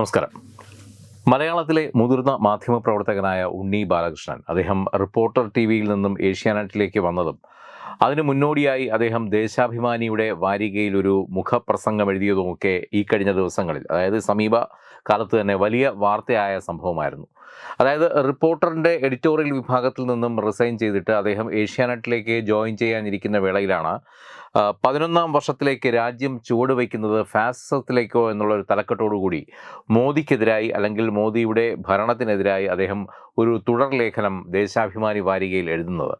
നമസ്കാരം. മലയാളത്തിലെ മുതിർന്ന മാധ്യമപ്രവർത്തകനായ ഉണ്ണി ബാലകൃഷ്ണൻ അദ്ദേഹം റിപ്പോർട്ടർ ടി വിയിൽ നിന്നും ഏഷ്യാനെറ്റിലേക്ക് വന്നതും അതിനു മുന്നോടിയായി അദ്ദേഹം ദേശാഭിമാനിയുടെ വാരികയിൽ ഒരു മുഖപ്രസംഗം എഴുതിയതുമൊക്കെ ഈ കഴിഞ്ഞ ദിവസങ്ങളിൽ അതായത് സമീപ കാലത്ത് തന്നെ വലിയ വാർത്തയായ സംഭവമായിരുന്നു. അതായത് റിപ്പോർട്ടറിന്റെ എഡിറ്റോറിയൽ വിഭാഗത്തിൽ നിന്നും റിസൈൻ ചെയ്തിട്ട് അദ്ദേഹം ഏഷ്യാനെറ്റിലേക്ക് ജോയിൻ ചെയ്യാനിരിക്കുന്ന വേളയിലാണ് പതിനൊന്നാം വർഷത്തിലേക്ക് രാജ്യം ചുവടുവയ്ക്കുന്നത് ഫാസിസത്തിലേക്കോ എന്നുള്ളൊരു തലക്കെട്ടോടുകൂടി മോദിക്കെതിരായി അല്ലെങ്കിൽ മോദിയുടെ ഭരണത്തിനെതിരായി അദ്ദേഹം ഒരു തുടർ ലേഖനം ദേശാഭിമാനി വാരികയിൽ എഴുതുന്നത്.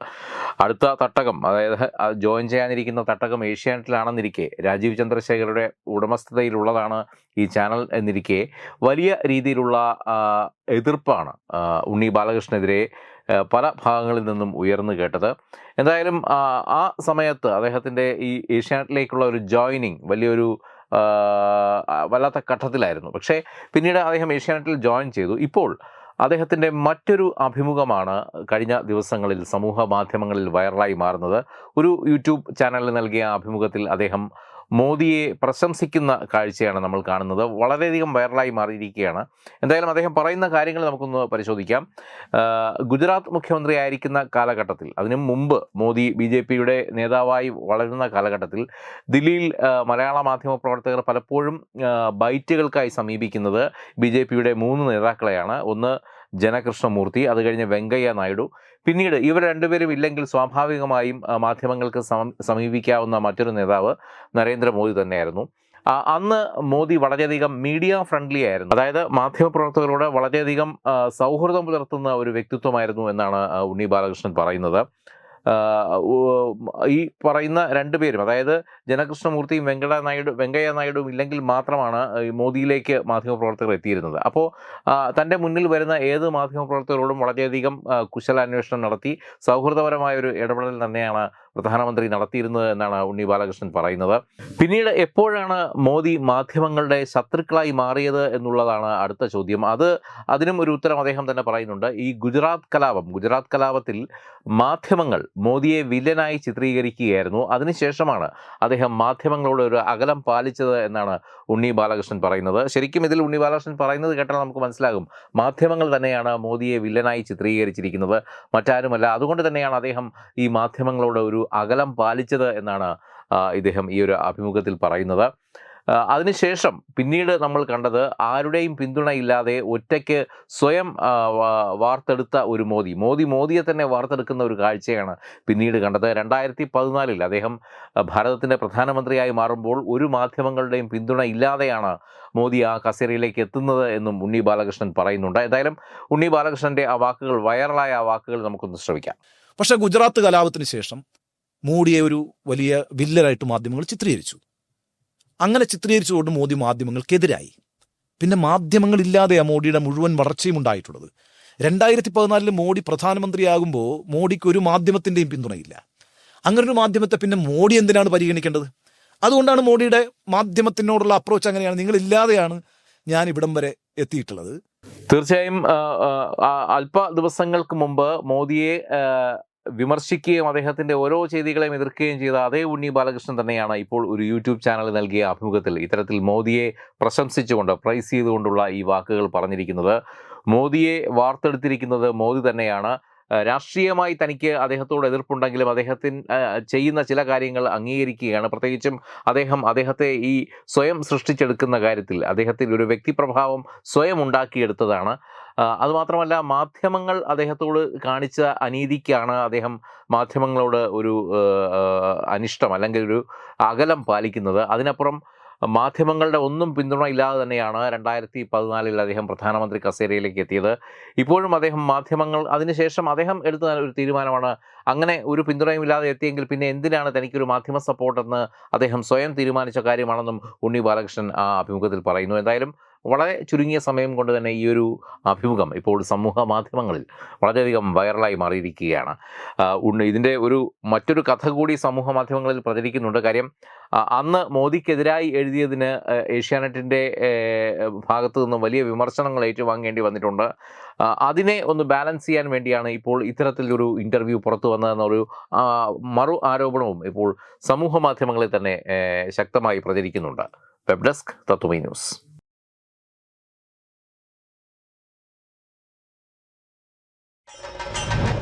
അടുത്ത തട്ടകം അതായത് ജോയിൻ ചെയ്യാനിരിക്കുന്ന തട്ടകം ഏഷ്യാനെറ്റിലാണെന്നിരിക്കെ രാജീവ് ചന്ദ്രശേഖരുടെ ഉടമസ്ഥതയിലുള്ളതാണ് ഈ ചാനൽ എന്നിരിക്കെ വലിയ രീതിയിലുള്ള എതിർപ്പാണ്. ഉണ്ണി ബാലകൃഷ്ണനെതിരെ പല ഭാഗങ്ങളിൽ നിന്നും ഉയർന്നു കേട്ടത്. എന്തായാലും ആ, സമയത്ത് അദ്ദേഹത്തിന്റെ ഈ ഏഷ്യാനെറ്റിലേക്കുള്ള ഒരു ജോയിനിങ് വലിയൊരു വല്ലാത്ത ഘട്ടത്തിലായിരുന്നു പക്ഷേ പിന്നീട് അദ്ദേഹം ഏഷ്യാനെറ്റിൽ ജോയിൻ ചെയ്തു. ഇപ്പോൾ അദ്ദേഹത്തിന്റെ മറ്റൊരു അഭിമുഖമാണ് കഴിഞ്ഞ ദിവസങ്ങളിൽ സമൂഹ മാധ്യമങ്ങളിൽ വൈറലായി മാറുന്നത്. ഒരു യൂട്യൂബ് ചാനലിൽ നൽകിയ അഭിമുഖത്തിൽ അദ്ദേഹം മോദിയെ പ്രശംസിക്കുന്ന കാഴ്ചയാണ് നമ്മൾ കാണുന്നത്. വളരെയധികം വൈറലായി മാറിയിരിക്കുകയാണ്. എന്തായാലും അദ്ദേഹം പറയുന്ന കാര്യങ്ങൾ നമുക്കൊന്ന് പരിശോധിക്കാം. ഗുജറാത്ത് മുഖ്യമന്ത്രി ആയിരിക്കുന്ന കാലഘട്ടത്തിൽ അതിനു മുമ്പ് മോദി ബി ജെ പിയുടെ നേതാവായി വളരുന്ന കാലഘട്ടത്തിൽ ദില്ലിയിൽ മലയാള മാധ്യമ പ്രവർത്തകർ പലപ്പോഴും ബൈറ്റുകൾക്കായി സമീപിക്കുന്നത് ബി ജെ പിയുടെ മൂന്ന് നേതാക്കളെയാണ്. ഒന്ന് ജനകൃഷ്ണമൂർത്തി അത് കഴിഞ്ഞ് വെങ്കയ്യ നായിഡു. പിന്നീട് ഇവർ രണ്ടുപേരും ഇല്ലെങ്കിൽ സ്വാഭാവികമായും മാധ്യമങ്ങൾക്ക് സമീപിക്കാവുന്ന മറ്റൊരു നേതാവ് നരേന്ദ്രമോദി തന്നെയായിരുന്നു. അന്ന് മോദി വളരെയധികം മീഡിയ ഫ്രണ്ട്ലി ആയിരുന്നു. അതായത് മാധ്യമപ്രവർത്തകരോട് വളരെയധികം സൗഹൃദം പുലർത്തുന്ന ഒരു വ്യക്തിത്വമായിരുന്നു എന്നാണ് ഉണ്ണി ബാലകൃഷ്ണൻ പറയുന്നത്. ഈ പറയുന്ന രണ്ടുപേരും അതായത് ജനകൃഷ്ണമൂർത്തിയും വെങ്കട നായിഡു വെങ്കയ്യ നായിഡുവും ഇല്ലെങ്കിൽ മാത്രമാണ് മോദിയിലേക്ക് മാധ്യമപ്രവർത്തകർ എത്തിയിരുന്നത്. അപ്പോൾ തന്റെ മുന്നിൽ വരുന്ന ഏത് മാധ്യമപ്രവർത്തകരോടും വളരെയധികം കുശല കുശലാന്വേഷണം നടത്തി സൗഹൃദപരമായ ഒരു ഇടപെടൽ തന്നെയാണ് പ്രധാനമന്ത്രി നടത്തിയിരുന്നത് എന്നാണ് ഉണ്ണി ബാലകൃഷ്ണൻ പറയുന്നത്. പിന്നീട് എപ്പോഴാണ് മോദി മാധ്യമങ്ങളുടെ ശത്രുക്കളായി മാറിയത് എന്നുള്ളതാണ് അടുത്ത ചോദ്യം. അത് അതിനും ഒരു ഉത്തരം അദ്ദേഹം തന്നെ പറയുന്നുണ്ട്. ഈ ഗുജറാത്ത് കലാപം ഗുജറാത്ത് കലാപത്തിൽ മാധ്യമങ്ങൾ മോദിയെ വില്ലനായി ചിത്രീകരിക്കുകയായിരുന്നു. അതിനുശേഷമാണ് അദ്ദേഹം മാധ്യമങ്ങളോട് ഒരു അകലം പാലിച്ചത് എന്നാണ് ഉണ്ണി ബാലകൃഷ്ണൻ പറയുന്നത്. ശരിക്കും ഇതിൽ ഉണ്ണി ബാലകൃഷ്ണൻ പറയുന്നത് കേട്ടാൽ നമുക്ക് മനസ്സിലാകും. മാധ്യമങ്ങൾ തന്നെയാണ് മോദിയെ വില്ലനായി ചിത്രീകരിച്ചിരിക്കുന്നത്. മറ്റാരുമല്ല. അതുകൊണ്ട് തന്നെയാണ് അദ്ദേഹം ഈ മാധ്യമങ്ങളോട് ഒരു അകലം പാലിച്ചത് എന്നാണ് ഇദ്ദേഹം ഈ ഒരു അഭിമുഖത്തിൽ പറയുന്നത്. അതിനുശേഷം പിന്നീട് നമ്മൾ കണ്ടത് ആരുടെയും പിന്തുണയില്ലാതെ ഒറ്റയ്ക്ക് സ്വയം വാർത്തെടുത്ത ഒരു മോദി. മോദി മോദിയെ തന്നെ വാർത്തെടുക്കുന്ന ഒരു കാഴ്ചയാണ് പിന്നീട് കണ്ടത്. രണ്ടായിരത്തി പതിനാലിൽ അദ്ദേഹം ഭാരതത്തിന്റെ പ്രധാനമന്ത്രിയായി മാറുമ്പോൾ ഒരു മാധ്യമങ്ങളുടെയും പിന്തുണ ഇല്ലാതെയാണ് മോദി ആ കസേരയിലേക്ക് എത്തുന്നത് എന്നും ഉണ്ണി ബാലകൃഷ്ണൻ പറയുന്നുണ്ട്. എന്തായാലും ഉണ്ണി ബാലകൃഷ്ണന്റെ ആ വാക്കുകൾ വൈറലായ ആ വാക്കുകൾ നമുക്കൊന്ന് ശ്രമിക്കാം പക്ഷേ ഗുജറാത്ത് കലാപത്തിന് ശേഷം മോഡിയെ ഒരു വലിയ വില്ലനായിട്ട് മാധ്യമങ്ങൾ ചിത്രീകരിച്ചു. അങ്ങനെ ചിത്രീകരിച്ചുകൊണ്ട് മോദി മാധ്യമങ്ങൾക്കെതിരായി. പിന്നെ മാധ്യമങ്ങളില്ലാതെയാണ് മോഡിയുടെ മുഴുവൻ വളർച്ചയും ഉണ്ടായിട്ടുള്ളത്. രണ്ടായിരത്തി പതിനാലിൽ മോഡി പ്രധാനമന്ത്രിയാകുമ്പോൾ മോഡിക്ക് ഒരു മാധ്യമത്തിന്റെയും പിന്തുണയില്ല. അങ്ങനെ ഒരു മാധ്യമത്തെ പിന്നെ മോഡി എന്തിനാണ് പരിഗണിക്കേണ്ടത്? അതുകൊണ്ടാണ് മോഡിയുടെ മാധ്യമത്തിനോടുള്ള അപ്രോച്ച് അങ്ങനെയാണ്. നിങ്ങളില്ലാതെയാണ് ഞാൻ ഇവിടം വരെ എത്തിയിട്ടുള്ളത്. തീർച്ചയായും അല്പ ദിവസങ്ങൾക്ക് മുമ്പ് മോദിയെ വിമർശിക്കുകയും അദ്ദേഹത്തിന്റെ ഓരോ ചെയ്തികളെയും എതിർക്കുകയും ചെയ്ത അതേ ഉണ്ണി ബാലകൃഷ്ണൻ തന്നെയാണ് ഇപ്പോൾ ഒരു യൂട്യൂബ് ചാനൽ നൽകിയ അഭിമുഖത്തിൽ ഇത്തരത്തിൽ മോദിയെ പ്രശംസിച്ചുകൊണ്ട് പ്രൈസ് ചെയ്തുകൊണ്ടുള്ള ഈ വാക്കുകൾ പറഞ്ഞിരിക്കുന്നത്. മോദിയെ വാർത്തെടുത്തിരിക്കുന്നത് മോദി തന്നെയാണ്. രാഷ്ട്രീയമായി തനിക്ക് അദ്ദേഹത്തോട് എതിർപ്പുണ്ടെങ്കിലും അദ്ദേഹത്തിന് ചെയ്യുന്ന ചില കാര്യങ്ങൾ അംഗീകരിക്കുകയാണ്. പ്രത്യേകിച്ചും അദ്ദേഹം അദ്ദേഹത്തെ ഈ സ്വയം സൃഷ്ടിച്ചെടുക്കുന്ന കാര്യത്തിൽ അദ്ദേഹത്തിൽ ഒരു വ്യക്തിപ്രഭാവം സ്വയം ഉണ്ടാക്കിയെടുത്തതാണ്. അതുമാത്രമല്ല മാധ്യമങ്ങൾ അദ്ദേഹത്തോട് കാണിച്ച അനീതിക്കാണ് അദ്ദേഹം മാധ്യമങ്ങളോട് ഒരു അനിഷ്ടം അല്ലെങ്കിൽ ഒരു അകലം പാലിക്കുന്നത്. അതിനപ്പുറം മാധ്യമങ്ങളുടെ ഒന്നും പിന്തുണ ഇല്ലാതെ തന്നെയാണ് രണ്ടായിരത്തി പതിനാലിൽ അദ്ദേഹം പ്രധാനമന്ത്രി കസേരയിലേക്ക് എത്തിയത്. ഇപ്പോഴും അദ്ദേഹം മാധ്യമങ്ങൾ അതിനുശേഷം അദ്ദേഹം എടുത്ത ഒരു തീരുമാനമാണ് അങ്ങനെ ഒരു പിന്തുണയും ഇല്ലാതെ എത്തിയെങ്കിൽ പിന്നെ എന്തിനാണ് തനിക്കൊരു മാധ്യമ സപ്പോർട്ടെന്ന് അദ്ദേഹം സ്വയം തീരുമാനിച്ച കാര്യമാണെന്നും ഉണ്ണി ബാലകൃഷ്ണൻ ആ അഭിമുഖത്തിൽ പറയുന്നു. എന്തായാലും വളരെ ചുരുങ്ങിയ സമയം കൊണ്ട് തന്നെ ഈ ഒരു അഭിമുഖം ഇപ്പോൾ സമൂഹ മാധ്യമങ്ങളിൽ വളരെയധികം വൈറലായി മാറിയിരിക്കുകയാണ്. ഇതിന്റെ ഒരു മറ്റൊരു കഥ കൂടി സമൂഹ മാധ്യമങ്ങളിൽ പ്രചരിക്കുന്നുണ്ട്. കാര്യം അന്ന് മോദിക്കെതിരായി എഴുതിയതിന് ഏഷ്യാനെറ്റിന്റെ ഭാഗത്ത് നിന്ന് വലിയ വിമർശനങ്ങൾ ഏറ്റുവാങ്ങേണ്ടി വന്നിട്ടുണ്ട്. അതിനെ ഒന്ന് ബാലൻസ് ചെയ്യാൻ വേണ്ടിയാണ് ഇപ്പോൾ ഇത്തരത്തിലൊരു ഇന്റർവ്യൂ പുറത്തു വന്നതെന്നൊരു മറു ആരോപണവും ഇപ്പോൾ സമൂഹ മാധ്യമങ്ങളിൽ തന്നെ ശക്തമായി പ്രചരിക്കുന്നുണ്ട്. Web desk Tatwamayi news.